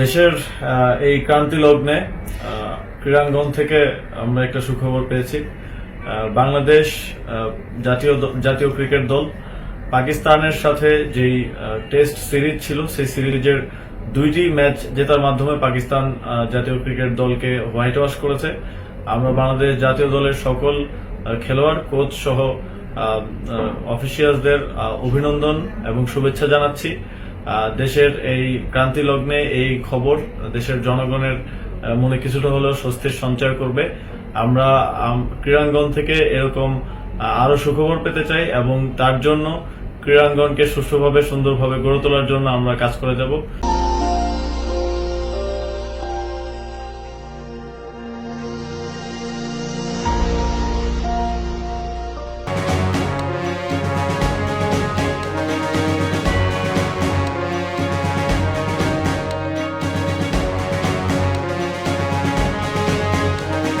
দেশের এই ক্রান্তি লগ্নে ক্রীড়াঙ্গন থেকে আমরা একটা সুখবর পেয়েছি। বাংলাদেশ জাতীয় জাতীয় ক্রিকেট দল, পাকিস্তানের সাথে যেই টেস্ট সিরিজ ছিল, সেই সিরিজের দুইটি ম্যাচ জেতার মাধ্যমে পাকিস্তান জাতীয় ক্রিকেট দলকে হোয়াইট ওয়াশ করেছে। আমরা বাংলাদেশ জাতীয় দলের সকল খেলোয়াড়, কোচ সহ অফিসিয়ালসদের অভিনন্দন এবং শুভেচ্ছা জানাচ্ছি। দেশের এই ক্রান্তি লগ্নে এই খবর দেশের জনগণের মনে কিছুটা হলেও স্বস্তির সঞ্চার করবে। আমরা আম, ক্রীড়াঙ্গন থেকে এরকম আরও সুখবর পেতে চাই এবং তার জন্য ক্রীড়াঙ্গনকে সুষ্ঠুভাবে সুন্দরভাবে গড়ে তোলার জন্য আমরা কাজ করে যাব।